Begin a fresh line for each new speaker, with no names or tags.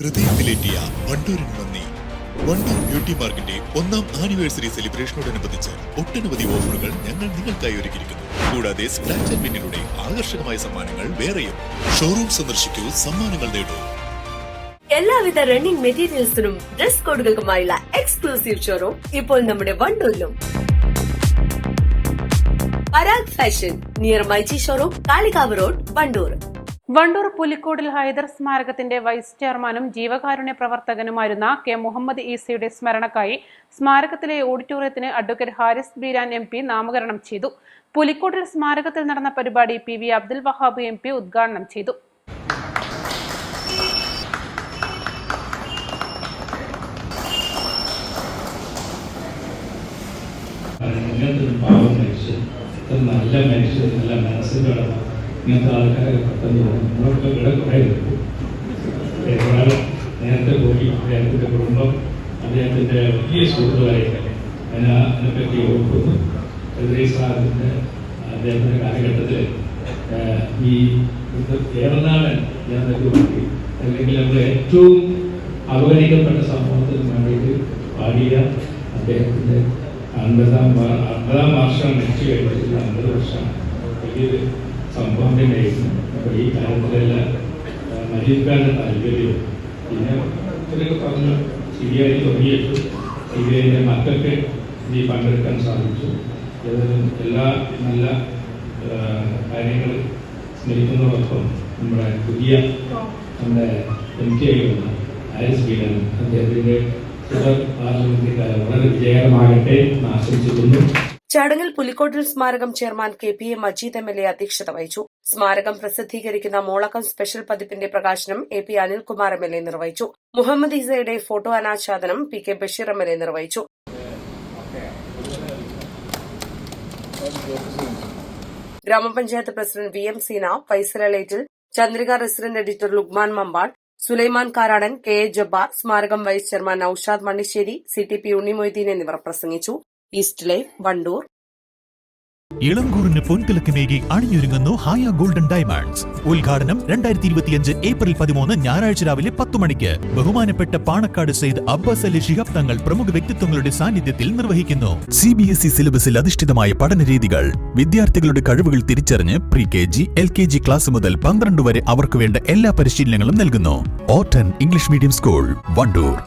ഹൃദയത്തിലേറ്റിയ വണ്ടൂരിന് നന്ദി. വണ്ടൂർ ബ്യൂട്ടി മാർക്കിന്റെ ഒന്നാം ആനിവേഴ്സറി സെലിബ്രേഷനോടനുബന്ധിച്ച് ഒട്ടനവധി ഓഫറുകൾ ഞങ്ങൾ നിങ്ങൾക്കായി ഒരുക്കിയിരിക്കുന്നു. കൂടാതെ സ്ക്രാച്ച് ആൻഡ് വിന്നിലൂടെ ആകർഷകമായ സമ്മാനങ്ങൾ വേറെയും. ഷോറൂം സന്ദർശിക്കൂ സമ്മാനങ്ങൾ നേടൂ.
എല്ലാവിധ റണ്ണിംഗ് മെറ്റീരിയൽസിനും ഡ്രസ് കോഡുകൾക്കുമായുള്ള എക്സ്ക്ലൂസീവ് ഷോറൂം ഇപ്പോൾ നമ്മുടെ വണ്ടൂരിലും. Parag fashion near MyG showroom Kalikavu road Wandoor.
Wandoor Pulikkottil Haidar സ്മാരകത്തിന്റെ vice ചെയർമാനും ജീവകാരുണ്യ പ്രവർത്തകനുമായിരുന്ന കെ മുഹമ്മദ് ഈസയുടെ സ്മരണക്കായി സ്മാരകത്തിലെ ഓഡിറ്റോറിയത്തിന് advocate Haris Beeran M P നാമകരണം ചെയ്തു. പുലിക്കോട്ടിൽ സ്മാരകത്തിൽ നടന്ന പരിപാടി P V Abdul Wahab M P ഉദ്ഘാടനം ചെയ്തു.
നല്ല മനുഷ്യൻ നല്ല മനസ്സിലുള്ള ഇങ്ങനത്തെ ആൾക്കാരൊക്കെ പെട്ടെന്ന് പോകും. നമ്മളൊക്കെ ഇവിടെ കുറേ നേരത്തെ പോയി അദ്ദേഹത്തിന്റെ കുടുംബം അദ്ദേഹത്തിന്റെ വലിയ സുഹൃത്തുക്കളായിട്ട് ഞാൻ അതിനെപ്പറ്റി ഓർക്കുന്നു. സാറിന്റെ അദ്ദേഹത്തിന്റെ കാലഘട്ടത്തിൽ ഈ കേരളനാടൻ എന്നൊക്കെ പറയും അല്ലെങ്കിൽ നമ്മുടെ ഏറ്റവും അവഗണിക്കപ്പെട്ട സമൂഹത്തിന് വേണ്ടിയിട്ട് പാടിയ അദ്ദേഹത്തിന്റെ അൻപതാം അൻപതാം വർഷം നെക്സ്റ്റ് കഴിഞ്ഞിട്ടുള്ള അൻപത് വർഷമാണ്. വലിയൊരു തന്നെയായിരുന്നു അപ്പോൾ ഈ കാര്യത്തിലെല്ലാം മജീദ് ഖാന്റെ താല്പര്യവും പിന്നെ ഇത്രയൊക്കെ പറഞ്ഞു ശരിയായി തുടങ്ങിയിട്ടു ഐന്റെ മക്കൾക്ക് ഇതിൽ പങ്കെടുക്കാൻ സാധിച്ചു. എല്ലാ നല്ല കാര്യങ്ങൾ സ്നേഹിക്കുന്നതോടൊപ്പം നമ്മുടെ പുതിയ നമ്മുടെ എം ആയി വന്ന ആരിസ് ബീഡൻ അദ്ദേഹത്തിന്റെ തുടർ പാർലമെന്റ് വളരെ വിജയകരമാകട്ടെ എന്ന് ആശംസിക്കുന്നു.
ചടങ്ങിൽ പുലിക്കോട്ടിൽ സ്മാരകം chairman K P A Majeed M L A അധ്യക്ഷത വഹിച്ചു. സ്മാരകം പ്രസിദ്ധീകരിക്കുന്ന മോളക്കം സ്പെഷ്യൽ പതിപ്പിന്റെ പ്രകാശനം A P Anilkumar M L A നിർവഹിച്ചു. മുഹമ്മദ് ഇസയുടെ ഫോട്ടോ അനാച്ഛാദനം P K Basheer M L A നിർവഹിച്ചു. Grama panchayat president V M Seena ഫൈസലേറ്റിൽ Chandrika resident editor Lukman Mampad Sulaiman Karadan K A Jabbar സ്മാരകം vice chairman Noushad Mannissery C T P Unnimoideen എന്നിവർ പ്രസംഗിച്ചു. East line Wandoor.
ഇളങ്കൂറിന് പൊൻതിളക്കമേകി അണിഞ്ഞൊരുങ്ങുന്നു ഹായ golden diamonds. ഉദ്ഘാടനം രണ്ടായിരത്തി ഇരുപത്തിയഞ്ച് April പതിമൂന്ന് ഞായറാഴ്ച രാവിലെ പത്ത് മണിക്ക്. ബഹുമാനപ്പെട്ട പാണക്കാട് സെയ്ദ് അബ്ബാസ് അലി ശിഹാബ് തങ്ങൾ പ്രമുഖ വ്യക്തിത്വങ്ങളുടെ സാന്നിധ്യത്തിൽ നിർവഹിക്കുന്നു. സി ബി എസ് ഇ സിലബസിൽ അധിഷ്ഠിതമായ പഠന രീതികൾ. വിദ്യാർത്ഥികളുടെ കഴിവുകൾ തിരിച്ചറിഞ്ഞ് pre K G L K G class മുതൽ പന്ത്രണ്ട് വരെ അവർക്ക് വേണ്ട എല്ലാ പരിശീലനങ്ങളും നൽകുന്നു. ഓട്ടൻ ഇംഗ്ലീഷ് മീഡിയം സ്കൂൾ വണ്ടൂർ.